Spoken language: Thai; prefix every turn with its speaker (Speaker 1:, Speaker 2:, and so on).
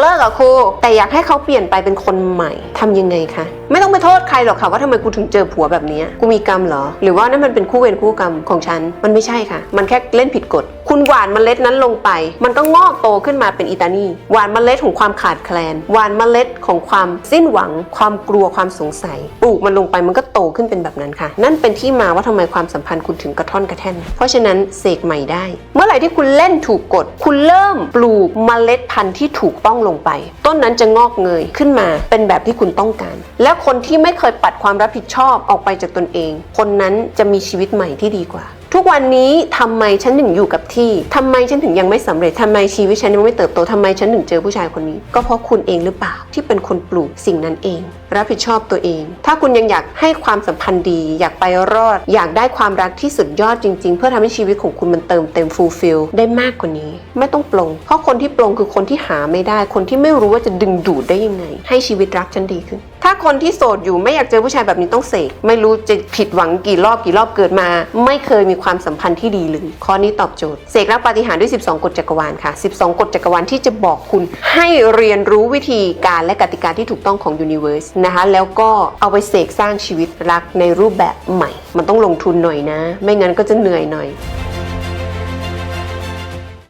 Speaker 1: เลิกกับครูแต่อยากให้เขาเปลี่ยนไปเป็นคนใหม่ทำยังไงคะไม่ต้องไปโทษใครหรอกค่ะว่าทำไมกูถึงเจอผัวแบบนี้กูมีกรรมเหรอ หรือว่านั่นมันเป็นคู่เวรคู่กรรมของฉันมันไม่ใช่ค่ะ มันแค่เล่นผิดกฎ คุณหว่านเมล็ดนั้นลงไป มันก็งอกโตขึ้นมาเป็นอีตานีหว่านเมล็ดของความขาดแคลนหว่านเมล็ดของความสิ้นหวัง ความกลัวความสงสัย ปลูกมันลงไปมันก็โตขึ้นเป็นแบบนั้นค่ะ นั่นเป็นที่มาว่าทำไมความสัมพันธ์คุณถึงกระท่อนกระแท่น เพราะฉะนั้นเสกใหม่ได้ เมื่อไหร่ที่คุณเล่นถูกกฎคุณเริ่มปลูกเมล็ดพันธุ์ที่ถูกต้องลงไป ต้นนั้นจะงอกเงยขึ้นมาเป็นแบบที่คุณต้องการ และคนที่ไม่เคยปัดความรับผิดชอบออกไปจากตนเอง คนนั้นจะมีชีวิตใหม่ที่ดีกว่า ทุกวันนี้ทำไมฉันถึงอยู่กับที่ทำไมฉันถึงยังไม่สำเร็จทำไมชีวิตฉันยังไม่เติบโตทำไมฉันถึงเจอผู้ชายคนนี้ ก็เพราะคุณเองหรือเปล่าที่เป็นคนปลูกสิ่งนั้นเอง รับผิดชอบตัวเอง ถ้าคุณยังอยากให้ความสัมพันธ์ดี อยากไปรอด อยากได้ความรักที่สุดยอดจริง ๆ เพื่อทำให้ชีวิตของคุณมันเติมเต็มฟูลฟิลได้มากกว่านี้ ไม่ต้องปลง เพราะคนที่ปลงคือคนที่หาไม่ได้ คนที่ไม่รู้ว่าจะดึงดูดได้ยังไง ให้ชีวิตรักฉันดีขึ้น ถ้าคนที่โสดอยู่ไม่อยากเจอผู้ชายแบบนี้ต้องเสกไม่รู้จะผิดหวังกี่รอบกี่รอบเกิดมา ไม่เคยมีความความสัมพันธ์ที่ดีหรือข้อนี้ตอบโจทย์เสกรับปาฏิหาริย์ด้วย 12 กฎจักรวาลค่ะ 12 กฎจักรวาลที่จะบอกคุณให้เรียนรู้วิธีการและกติกาที่ถูกต้องของยูนิเวอร์สนะคะแล้วก็เอาไปเสกสร้างชีวิตรักในรูปแบบใหม่ มันต้องลงทุนหน่อยนะ ไม่งั้นก็จะเหนื่อยหน่อย